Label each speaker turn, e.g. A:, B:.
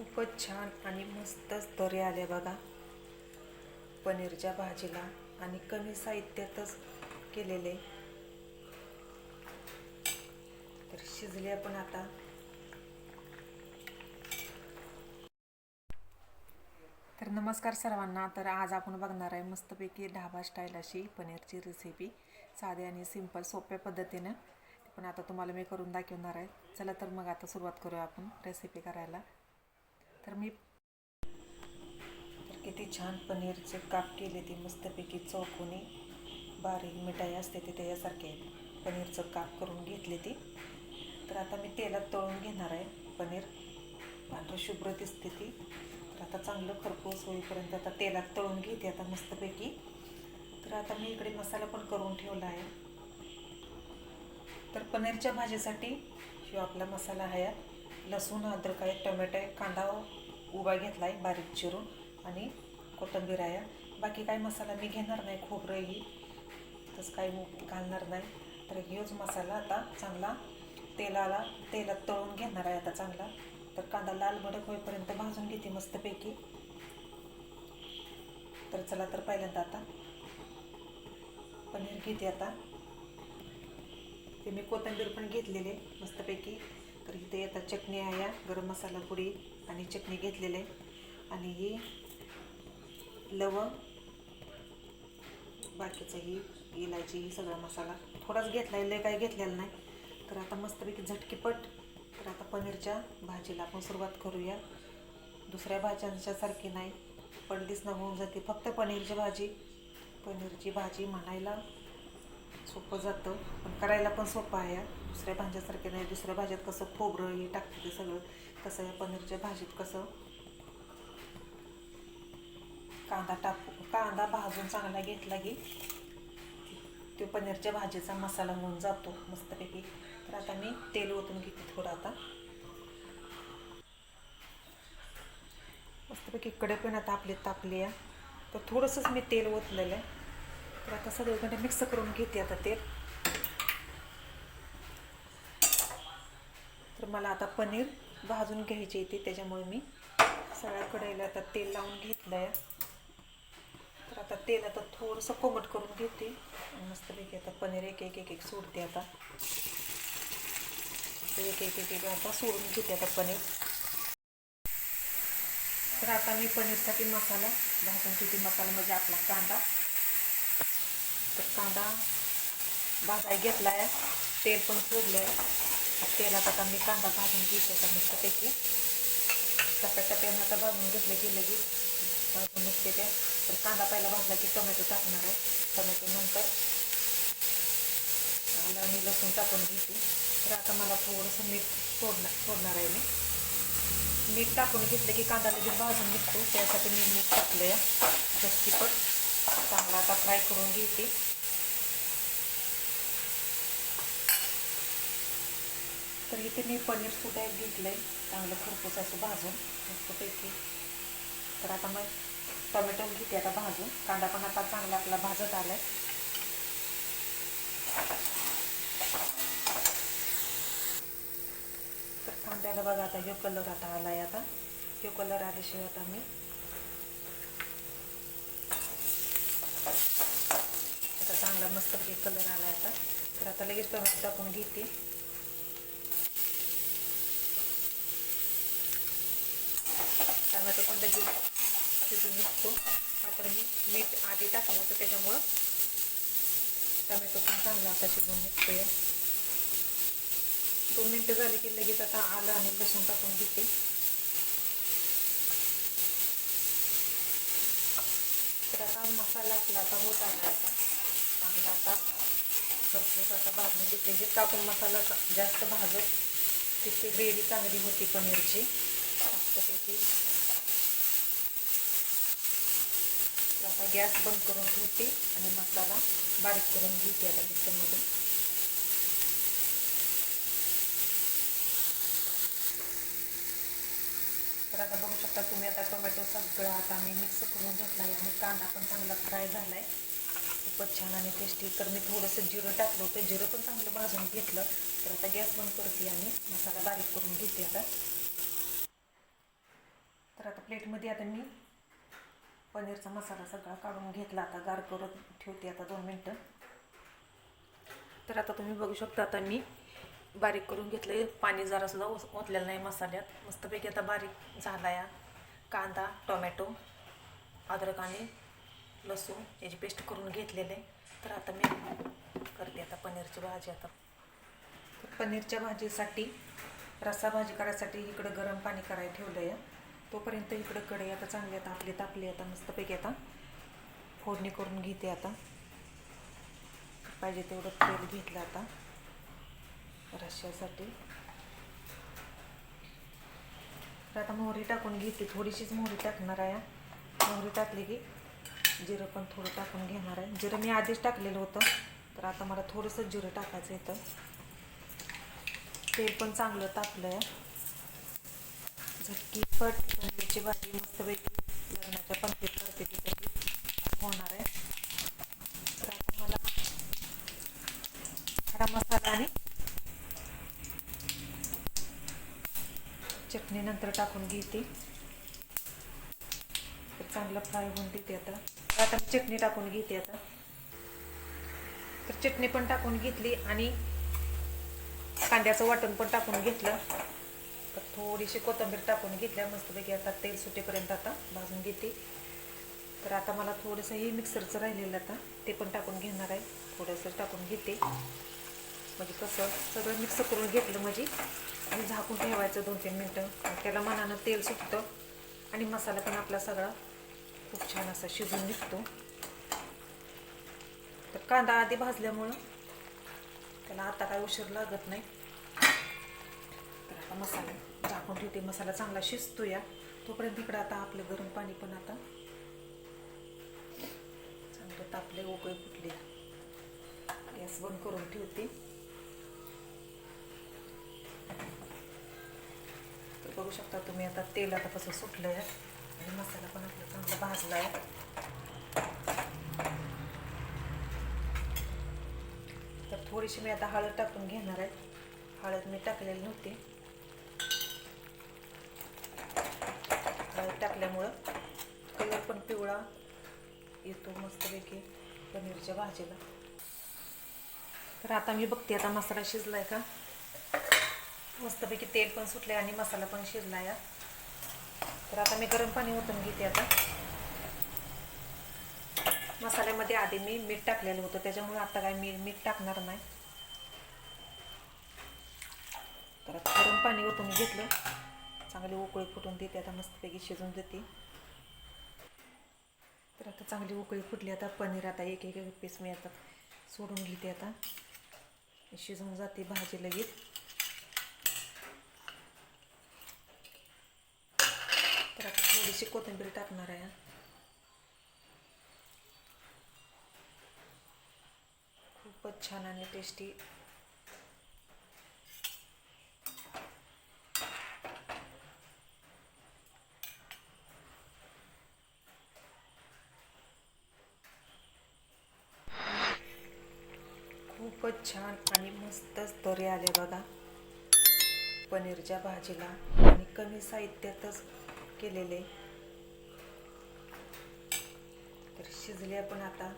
A: खूपच छान आणि मस्तच तरी आले बघा. पनीरच्या भाजीला आणि कमी साहित्यातच केलेले. तर शिजले पण आता. तर नमस्कार सर्वांना तर आज आपण बघणार आहे मस्तपैकी ढाबा स्टाईल अशी पनीरची रेसिपी साधी आणि सिंपल सोप्या पद्धतीनं. पण आता तुम्हाला मी करून दाखवणार आहे. चला तर मग आता सुरुवात करूया आपण रेसिपी करायला. तर मी तर किती छान पनीरचे काप केले ती मस्तपैकी चौकोनी. बारीक मिठाई असते ते त्याच्यासारखे पनीरचं काप करून घेतले ती. तर आता मी तेलात तळून घेणार आहे पनीर. पांढरं शुभ्र दिसते ती. तर आता चांगलं खरपूस होईपर्यंत आता तेलात तळून घेते आता मस्तपैकी. तर आता मी इकडे मसाला पण करून ठेवला आहे. तर पनीरच्या भाजीसाठी जो आपला मसाला आहे लसूण अद्रक आहे टोमॅटो आहे कांदा उभा घेतला आहे बारीक चिरून आणि कोथिंबीर आहे. बाकी काही मसाला मी घेणार नाही खोबरंही तसं काही घालणार नाही. तर हेच मसाला आता चांगला तेलाला तेलात तळून घेणार आहे आता चांगला. तर कांदा लाल भडक होईपर्यंत भाजून घेते मस्तपैकी. तर चला तर पहिल्यांदा आता पनीर घेते आता. ते मी कोथिंबीर पण घेतलेले मस्तपैकी. तर इथे आता चटणी आहे गरम मसाला पुडी आणि चटणी घेतलेले आणि ही लवंग बाकीचं ही इलायची ही सगळा मसाला. थोडाच घेतला आहे लय काही घेतलेला नाही. तर आता मस्तपैकी झटकीपट तर आता पनीरच्या भाजीला आपण सुरुवात करूया. दुसऱ्या भाज्यांच्या सारखी नाही पण न होऊन जाते. फक्त पनीरची भाजी. पनीरची भाजी म्हणायला सोपं जातं. पण करायला पण सोपं आहे. दुसऱ्या भाज्यासारखे नाही. दुसऱ्या भाज्यात कसं खोबरं हे टाकते ते सगळं. कसं या पनीरच्या भाजीत कसं? कांदा टाकू कांदा भाजून चांगला घेतला की तो पनीरच्या भाजीचा मसाला होऊन जातो मस्तपैकी. तर आता मी तेल ओतून घेते थोडं आता. मस्तपैकी कडे पण आता आपले तापले आहे. तर थोडंसंच मी तेल ओतलेलं आहे. तर आता सगळीकडे मिक्स करून घेते आता तेल तर मला आता पनीर भाजून घ्यायचे येते त्याच्यामुळे मी सगळ्या कढईला आता तेल लावून घेतलं आहे तर आता तेल आता थोडंसं कोमट करून घेते. मस्तपैकी आता पनीर एक एक एक एक सोडते आता. एक एक एक एक आता सोडून घेते आता पनीर. तर आता मी पनीरसाठी मसाला भाजून घेते मसाला म्हणजे आपला कांदा. तर कांदा भाजाय घेतला आहे तेल पण सोडलं आहे तेलात आता मी कांदा भाजून घेते आता मस्तपैकी टप्प्या टप्प्यानं आता भाजून घेतलं की लगेच भाजून निघते त्या तर कांदा पहिला भाजला की टोमॅटो टाकणार आहे. टोमॅटो नंतर आलं आणि लसूण टाकून घेते. तर आता मला थोडंसं मीठ सोडणार फोडणार आहे मी. मीठ टाकून घेतलं की कांदा लगेच भाजून निघतो. त्यासाठी मी मीठ टाकलं आहे जास्ती पण चांगला आता फ्राय करून घेते. तर इथे मी पनीर सुद्धा एक घेतलं आहे चांगलं खरपूस असं भाजून मस्तपैकी. तर आता मग टोमॅटो घेते आता भाजून. कांदा पण आता चांगला आपला भाजत आला आहे तर कांद्याला बघा आता ह्यो कलर आता आला आहे आता. ह्यो कलर आल्याशिवाय आता मी आता चांगला मस्तपैकी कलर आला आता. तर आता लगेच टोमॅटो टाकून घेते. टोमॅटो पण त्याची शिजून निघतो. मात्र मी मीठ आधी टाकलं होतं त्याच्यामुळं टोमॅटो पण चांगला आता शिजून निघतोय. दोन मिनटं झाली की लगेच आता आलं आणि लसूण टाकून घेते. तर आता मसाला आपला आता होत आला आता. चांगला आता भरपूर आता भाजून घेते जितका आपण मसाला जास्त भाजत तितकी ग्रेव्ही चांगली होती पनीरची. त्याची तर आता गॅस बंद करून ठेवते आणि मसाला बारीक करून घेते आता मिक्सरमधून. तर आता बघू शकता तुम्ही आता टोमॅटो सगळा आता मी मिक्स करून घेतला आहे आणि कांदा पण चांगला फ्राय झाला आहे खूपच छान आणि टेस्टी तर मी थोडंसं जिरं टाकलं होतं. जिरं पण चांगलं भाजून घेतलं. तर आता गॅस बंद करते आणि मसाला बारीक करून घेते आता. तर आता प्लेटमध्ये आता मी पनीरचा मसाला सगळा काढून घेतला. आता गार करत ठेवते आता दोन मिनटं. तर आता तुम्ही बघू शकता आता मी बारीक करून घेतलं पाणी जरासुद्धा ओस ओतलेलं नाही मसाल्यात. मस्तपैकी आता बारीक झाला या कांदा टोमॅटो अद्रक आणि लसूण याची पेस्ट करून घेतलेलं. आहे तर आता मी करते आता पनीरची भाजी आता. पनीरच्या भाजीसाठी रस्सा भाजी करायसाठी इकडं गरम पाणी करायला ठेवलं आहे तोपर्यंत इकडं कढई आता चांगली आता आपली तापली आता मस्तपैकी आता फोडणी करून घेते आता. पाहिजे तेवढं तेल घेतलं आता रश्श्यासाठी. तर आता मोहरी टाकून घेते थोडीशीच मोहरी टाकणार आहे. मोहरी टाकली की जिरं पण थोडं टाकून घेणार आहे. जिरं मी आधीच टाकलेलं होतं तर आता मला थोडंसं जिरं टाकायचं येतं तेल पण चांगलं तापलं आहे झटकी पनीरची भाजी मस्तपैकी लग्नाच्या पंक्तीत करते ती होणार आहे. तर आता मला खडा मसाला आणि चटणी नंतर टाकून घेते. तर चांगलं फ्राय होऊन देते आता. आता मी चटणी टाकून घेते आता. तर चटणी पण टाकून घेतली आणि कांद्याचं वाटण पण टाकून घेतलं. तर थोडीशी कोथिंबीर टाकून घेतल्या मस्तपैकी आता तेल सुटेपर्यंत आता भाजून घेते. तर आता मला थोडंसं हे मिक्सरचं राहिलेलं आता ते पण टाकून घेणार आहे. थोडंसं टाकून घेते. म्हणजे कसं सगळं मिक्स करून घेतलं म्हणजे आणि झाकून ठेवायचं दोन तीन मिनटं. त्याला मनानं तेल सुटतं. आणि मसाला पण आपला सगळा खूप छान असा शिजून निघतो. तर कांदा आधी भाजल्यामुळं त्याला आता काय उशीर लागत नाही. मसाला झाकून ठेवते. मसाला चांगला शिजतो या तोपर्यंत इकडं आता आपलं गरम पाणी पण आता चांगलं तापले उकळी फुटली. गॅस बंद करून ठेवते. तर बघू शकता तुम्ही आता तेल आता कसं सुटलं आहे आणि मसाला पण आपला चांगला भाजला आहे तर थोडीशी मी आता हळद टाकून घेणार आहे. हळद मी टाकलेली नव्हती. हळद टाकल्यामुळं कलर पण पिवळा येतो मस्तपैकी पनीरच्या भाजीला. तर आता मी बघते आता मसाला शिजलाय का? मस्तपैकी तेल पण सुटले आणि मसाला पण शिजला या तर आता मी गरम पाणी ओतून घेते आता. मसाल्यामध्ये आधी मी मीठ टाकलेलं होतं त्याच्यामुळे आता काय मी मीठ टाकणार नाही. तर गरम पाणी ओतून घेतलं. चांगली उकळी फुटून देते आता मस्तपैकी शिजून देते. तर आता चांगली उकळी फुटली आता पनीर आता एक एक एक पीस मी आता सोडून घेते आता. शिजून जाते भाजी लगेच. तर आता थोडीशी कोथिंबीर टाकणार आहे. खूपच छान आणि टेस्टी खूपच छान आणि मस्तच तरी आले बघा. पनीरच्या भाजीला आणि कमी साहित्यातच केलेले. तर शिजले पण आता.